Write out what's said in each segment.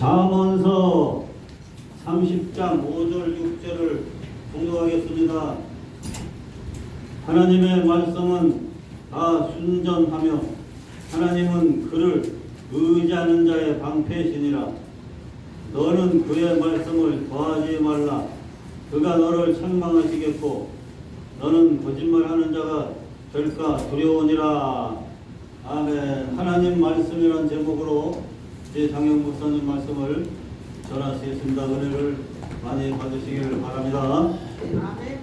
잠언서 30장 5절 6절을 공독하겠습니다. 하나님의 말씀은 다 순전하며 하나님은 그를 의지하는 자의 방패시니라. 너는 그의 말씀을 더하지 말라. 그가 너를 책망하시겠고 너는 거짓말하는 자가 될까 두려우니라. 아멘. 하나님 말씀이라는 제목으로 제 장영 목사님 말씀을 전하시겠습니다. 은혜를 많이 받으시기를 바랍니다. 나의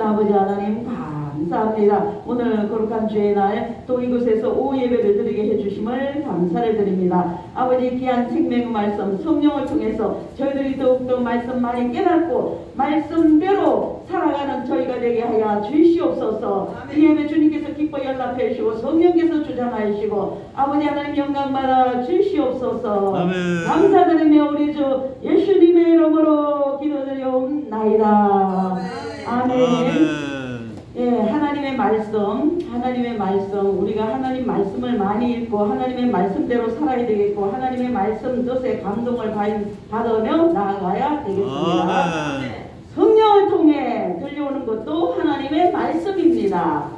많으신 아버지 하나님 감사합니다. 오늘 거룩한 주의 날 또 이곳에서 오후 예배를 드리게 해주심을 감사를 드립니다. 아버지 귀한 생명의 말씀 성령을 통해서 저희들이 더욱더 말씀 많이 깨닫고 말씀대로 살아가는 저희가 되게 하여 주시옵소서 이 예배 주님께서 기뻐 연락해 주시고 성령께서 주장하시고 아버지 하나님 영광 받아 주시옵소서 아멘. 감사드리며 우리 주 예수님의 이름으로 기도드려옵나이다. 아멘. 아멘. 예, 하나님의 말씀, 하나님의 말씀, 우리가 하나님 말씀을 많이 읽고 하나님의 말씀대로 살아야 되겠고 하나님의 말씀 뜻에 감동을 받- 받으며 나아가야 되겠습니다. 아멘. 성령을 통해 들려오는 것도 하나님의 말씀입니다.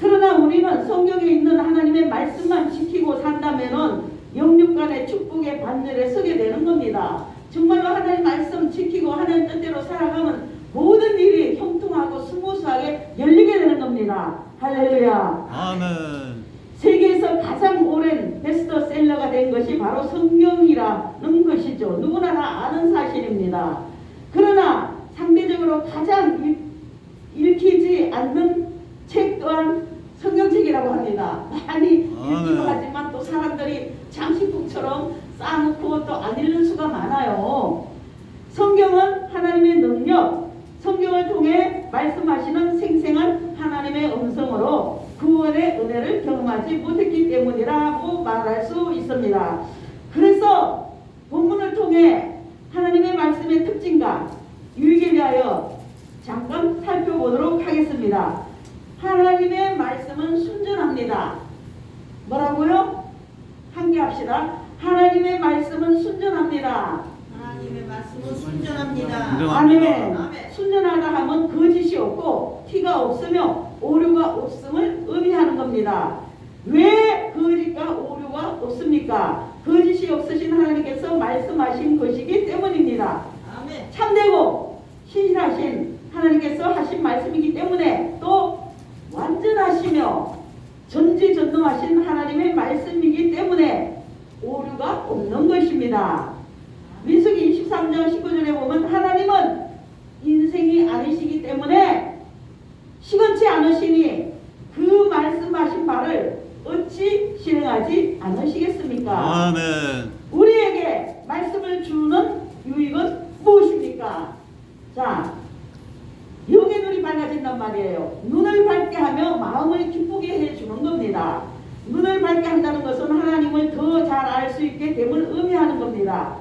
그러나 우리는 성경에 있는 하나님의 말씀만 지키고 산다면은 영육간의 축복의 반열에 서게 되는 겁니다. 정말로 하나님 말씀 지키고 하나님 뜻대로 살아가면 모든 일이 형통하고 스무스하게 열리게 되는 겁니다. 할렐루야. 아멘. 세계에서 가장 오랜 베스트셀러가 된 것이 바로 성경이라는 것이죠. 누구나 다 아는 사실입니다. 그러나 상대적으로 가장 읽, 읽히지 않는 책 또한 성경책이라고 합니다. 많이 읽기도. 하지만 또 사람들이 잘 흙처럼 쌓아놓고 또 안 읽는 수가 많아요. 성경은 하나님의 능력, 성경을 통해 말씀하시는 생생한 하나님의 음 구원의 은혜를 경험하지 못했기 때문이라고 말할 수 있습니다. 그래서 본문을 통해 하나님의 말씀의 특징과 유익에 대하여 잠깐 살펴보도록 하겠습니다. 하나님의 말씀은 순전합니다. 뭐라고요? 함께 합시다. 하나님의 말씀은 순전합니다. 하나님의 말씀은 순전합니다. 아멘. 순전하다 하면 거짓이 없고 티가 없으며 오류가 없음을 의미하는 겁니다. 왜 거짓과 오류가 없습니까? 거짓이 없으신 하나님께서 말씀하신 것이기 때문입니다. 아멘. 참되고 신실하신 하나님께서 하신 말씀이기 때문에 또 완전하시며 전지전능하신 하나님의 말씀이기 때문에 오류가 없는 것입니다. 민수기 23장 19절에 보면 하나님은 인생이 아니시기 때문에 시건치 않으시니 그 말씀하신 바를 어찌 실행하지 않으시겠습니까? 아멘. 우리에게 말씀을 주는 유익은 무엇입니까? 자, 영의 눈이 밝아진단 말이에요. 눈을 밝게 하며 마음을 기쁘게 해주는 겁니다. 눈을 밝게 한다는 것은 하나님을 더 잘 알 수 있게 됨을 의미하는 겁니다.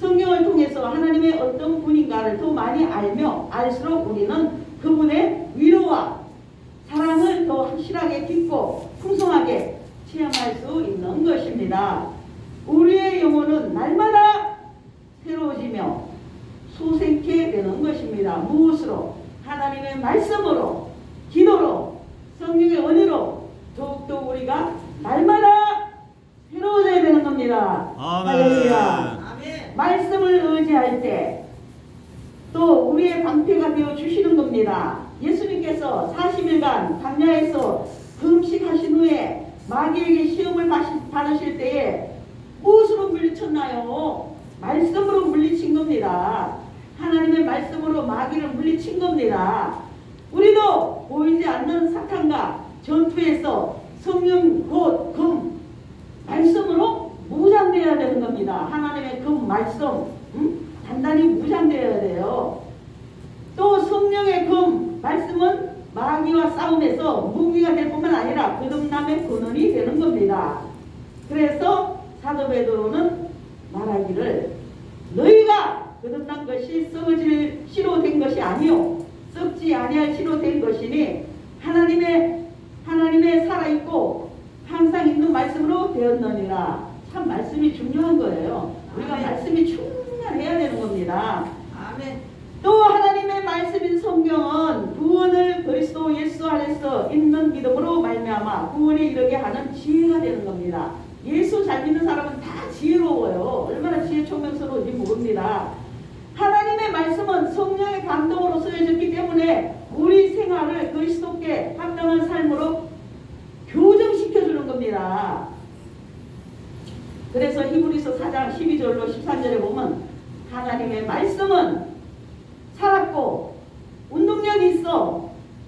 성경을 통해서 하나님의 어떤 분인가를 더 많이 알며 알수록 우리는 그분의 위로와 사랑을 더 확실하게 깊고 풍성하게 체험할 수 있는 것입니다. 우리의 영혼은 날마다 새로워지며 소생케 되는 것입니다. 무엇으로? 하나님의 말씀으로, 기도로, 성령의 은혜로 더욱더 우리가 날마다 새로워져야 되는 겁니다. 할렐루야. 아멘. 말씀을 의지할 때 또 우리의 방패가 되어 주시는 겁니다. 예수님께서 40일간 광야에서 금식하신 후에 마귀에게 시험을 받으실 때에 무엇으로 물리쳤나요? 말씀으로 물리친 겁니다. 하나님의 말씀으로 마귀를 물리친 겁니다. 우리도 보이지 않는 사탄과 전투에서 성령 곧 금, 말씀으로 무장되어야 되는 겁니다. 하나님의 그 말씀 음? 단단히 무장되어야 돼요. 또 성령의 금 싸움에서 무기가 될 뿐만 아니라 거듭남의 근원이 되는 겁니다. 그래서 사도 베드로는 말하기를 너희가 거듭난 것이 썩어질 씨로 된 것이 아니요 썩지 아니할 씨로 된 것이니 하나님의 하나님의 살아 있고 항상 있는 말씀으로 되었느니라. 참 말씀이 중요한 거예요. 우리가 아멘. 말씀이 충만해야 되는 겁니다. 아멘. 또 하나님의 말씀인 성경은 구원을 그리스도 안에서 있는 믿음으로 말미암아 구원에 이르게 하는 지혜가 되는 겁니다. 예수 잘 믿는 사람은 다 지혜로워요. 얼마나 지혜 총명스러운지 모릅니다. 하나님의 말씀은 성령의 감동으로 쓰여졌기 때문에 우리 생활을 그리스도께 합당한 삶으로 교정시켜주는 겁니다. 그래서 히브리서 4장 12절로 13절에 보면 하나님의 말씀은 살았고 운동력이 있어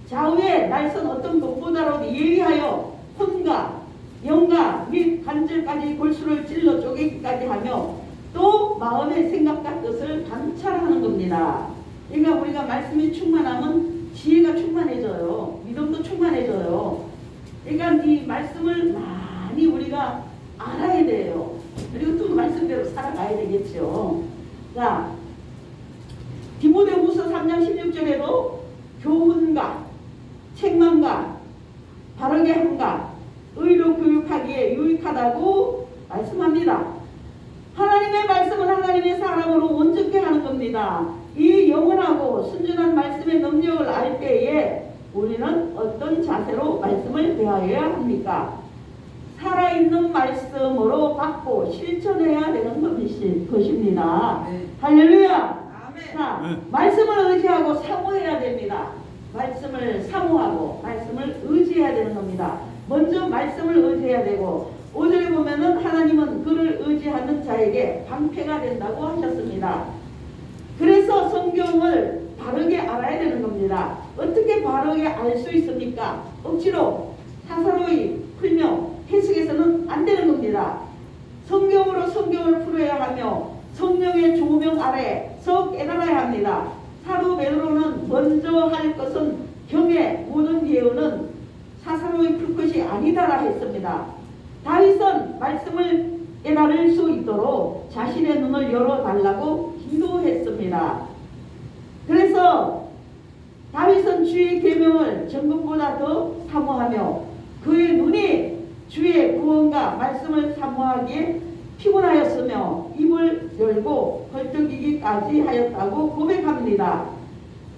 좌우에 날선 어떤 것보다도 예리하여 혼과 영과 및 관절까지 골수를 찔러 쪼개기까지 하며 또 마음의 생각과 뜻을 관찰하는 겁니다. 그러니까 우리가 말씀이 충만하면 지혜가 충만해져요. 믿음도 충만해져요. 그러니까 이 말씀을 많이 우리가 알아야 돼요. 그리고 또 말씀대로 살아가야 되겠죠. 자, 디모데후서 3장 16절에도 교훈과 책망과 바르게 함과 의로 교육하기에 유익하다고 말씀합니다. 하나님의 말씀은 하나님의 사람으로 온전케 하는 겁니다. 이 영원하고 순전한 말씀의 능력을 알 때에 우리는 어떤 자세로 말씀을 대하여야 합니까? 살아있는 말씀으로 받고 실천해야 되는 것이- 것입니다. 네. 할렐루야! 아멘. 자, 네. 말씀을 의지하고 사모해야 됩니다. 말씀을 사모하고 말씀을 의지해야 되는 겁니다. 먼저 말씀을 의지해야 되고 5절에 보면은 하나님은 그를 의지하는 자에게 방패가 된다고 하셨습니다. 그래서 성경을 바르게 알아야 되는 겁니다. 어떻게 바르게 알 수 있습니까? 억지로 사사로이 풀며 해석해서는 안 되는 겁니다. 성경으로 성경을 풀어야 하며 성령의 조명 아래 서 깨달아야 합니다. 사도 베드로는 먼저 할 것은 경의 모든 예언은 사사로이 풀 것이 아니다라 했습니다. 다윗은 말씀을 깨달을 수 있도록 자신의 눈을 열어달라고 기도했습니다. 그래서 다윗은 주의 계명을 전국보다 더 사모하며 그의 눈이 주의 구원과 말씀을 사모하기에 피곤하였으며 입을 열고 벌떡이기까지 하였다고 고백합니다.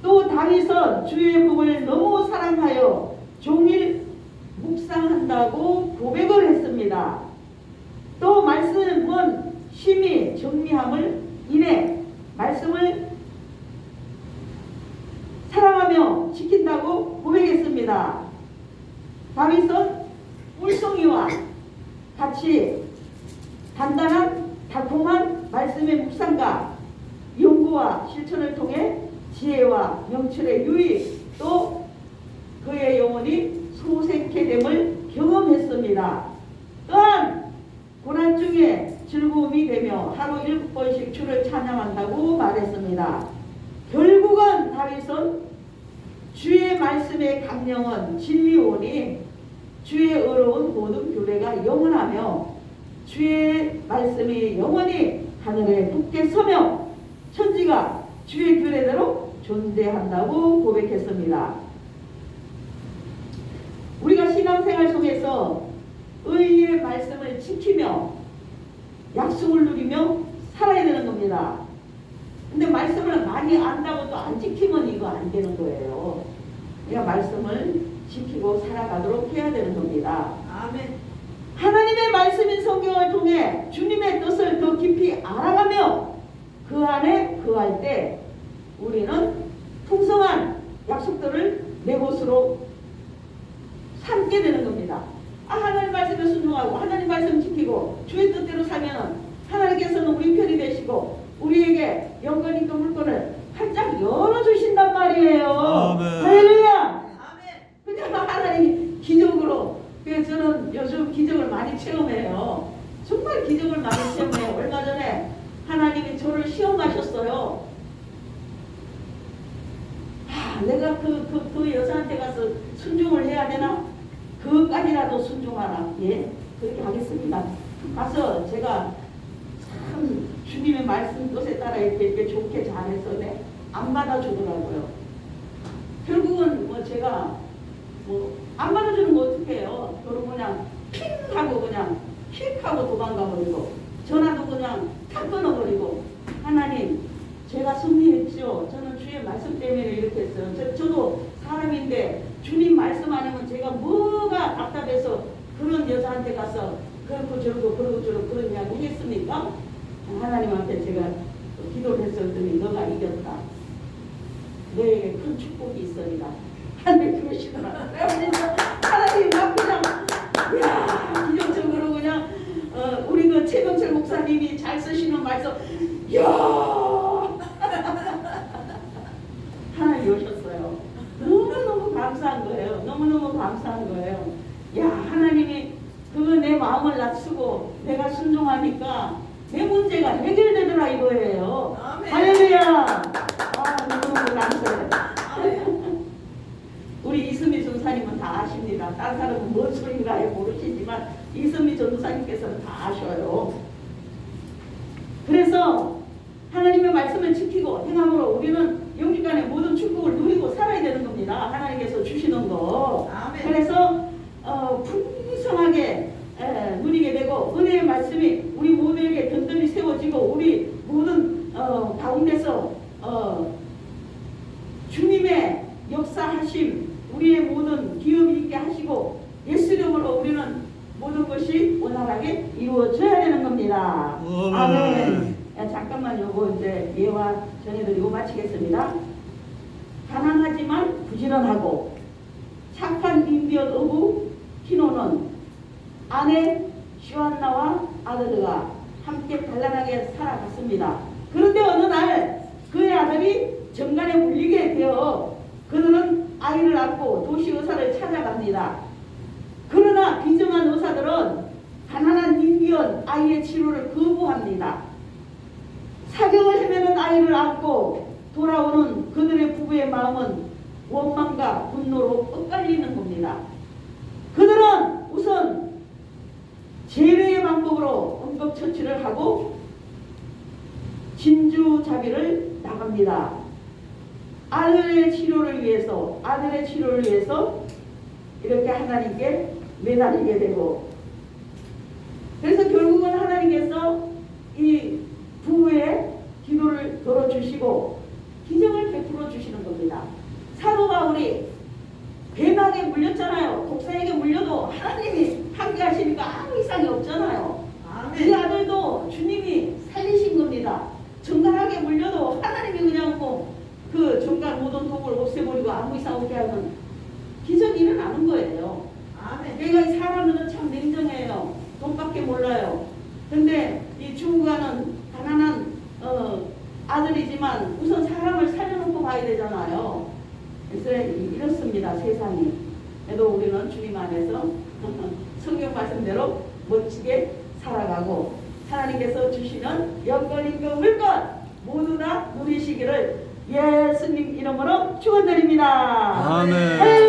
또 다윗은 주의 복을 너무 사랑하여 종일 묵상한다고 고백을 했습니다. 또 말씀은 심히 정리함을 인해 말씀을 사랑하며 지킨다고 고백했습니다. 다윗은 꿀송이와 같이 단단한 달콤한 말씀의 묵상과 연구와 실천을 통해 지혜와 명철의 유익 또 그의 영혼이 소생케 됨을 경험했습니다. 또한 고난 중에 즐거움이 되며 하루 일곱 번씩 주를 찬양한다고 말했습니다. 결국은 다윗은 주의 말씀의 강령은 진리오니 주의 의로운 모든 규례가 영원하며 주의 말씀이 영원히 하늘에 굳게 서며 천지가 주의 규례대로 존재한다고 고백했습니다. 우리가 신앙생활 속에서 의의 말씀을 지키며 약속을 누리며 살아야 되는 겁니다. 근데 말씀을 많이 안다고 또 안 지키면 이거 안 되는 거예요. 그러니까 말씀을 지키고 살아가도록 해야 되는 겁니다. 아멘. 하나님의 말씀인 성경을 통해 주님의 뜻을 더 깊이 알아가며 그 안에 거할 때 우리는 풍성한 약속들을 내 것으로 삼게 되는 겁니다. 아, 하나님 말씀에 순종하고 하나님 말씀 지키고 주의 뜻대로 살면 하나님께서는 우리 편이 되시고 우리에게 영권 있고 물건을 활짝 열어주신단 말이에요. 아멘. 할렐루야. 아멘. 그냥 하나님이 기적으로 그래서 저는 요즘 기적을 많이 체험해요. 정말 기적을 많이 체험해요. 얼마 전에 하나님이 저를 시험하셨어요. 아, 내가 그, 그, 그 여자한테 가서 순종을 해야 되나? 그까지라도 순종하라. 예, 그렇게 하겠습니다. 가서 제가 참 주님의 말씀 뜻에 따라 이렇게, 이렇게 좋게 잘해서 네, 안 받아주더라고요. 결국은 뭐 제가 뭐 안 받아주는 거 어떡해요. 그러고 그냥 핑 하고 그냥 휙 하고 도망가 버리고 전화도 그냥 탁 끊어버리고 하나님 제가 승리했죠. 저는 주의 말씀 때문에 이렇게 했어요. 저, 저도 사람인데 주님 말씀 아니면 제가 뭐가 답답해서 그런 여자한테 가서 그렇고 저러고 그러고 저러고 그런 이야기 하겠습니까? 하나님한테 제가 기도를 했었더니 너가 이겼다. 너에게 큰 축복이 있으리라. 하나님 그러시더라. 하나님 막 그냥 야 기적적으로 그냥 어, 우리 그 최병철 목사님이 잘 쓰시는 말씀 야 하나님 오셨어요. 너무너무 감사한 거예요. 너무너무 감사한 거예요. 야 하나님이 그거 내 마음을 낮추고 내가 순종하니까 내 문제가 해결되더라 이거예요. 아멘. 할렐루야. 아 너무너무 감사해요. 아멘. 우리 이수미 전사님은 다 아십니 다. 다른 사람은 뭔 소린가 해 모르시지만 이수미 전사님께서는 다 아셔요. 그래서 하나님의 말씀을 지키고 행함으로 우리는 영주간의 모든 축복을 누리고 살아야 되는 겁니다. 하나님께서 주시는 거. 아멘. 그래서 어, 풍성하게 에, 누리게 되고 은혜의 말씀이 우리 모두에게 든든히 세워지고 우리 모든 어, 가운데서 어, 주님의 역사하심 우리의 모든 기업이 있게 하시고 예수 이름으로 우리는 모든 것이 원활하게 이루어져야 되는 겁니다. 아멘. 아멘. 야, 잠깐만 요거 이제 예와 전해드리고 마치겠습니다. 가난하지만 부지런하고 착한 인비언 어부 키노는 아내 슈안나와 아들과 함께 단란하게 살아갔습니다. 그런데 어느 날 그의 아들이 정간에 물리게 되어 낳고 도시 의사를 찾아갑니다. 그러나 비정한 의사들은 가난한 인비언 아이의 치료를 거부합니다. 사경을 헤매는 아이를 안고 돌아오는 그들의 부부의 마음은 원망과 분노로 엇갈리는 겁니다. 그들은 우선 제외의 방법으로 응급처치를 하고 진주자비를 나갑니다. 아들의 치료를 위해서 아들의 치료를 위해서 이렇게 하나님께 매달리게 되고 그래서 결국은 하나님께서 이 부부의 기도를 들어주시고 기적을 베풀어 주시는 겁니다. 사도 바울이 뱀에게 물렸잖아요. 독사에게 물려도 하나님이 함께 하시니까 아무 이상이 없잖아요. 그 아멘. 아들도 주님이 살리신 겁니다. 정갈하게 물려도 하나님이 그냥 뭐 그 정갈 모든 독을 없애버리고 아무 이상 없게 하는 기적이 일어나는 거예요. 아멘. 그러니까 이 사람은 참 냉정해요. 돈밖에 몰라요. 근데 이 주부가는 가난한 어, 아들이지만 우선 사람을 살려놓고 봐야 되잖아요. 그래서 이- 이렇습니다 세상이. 그래도 우리는 주님 안에서 성경 말씀대로 멋지게 살아가고 하나님께서 주시는 영권 임금 물건 모두 다 누리시기를 예수님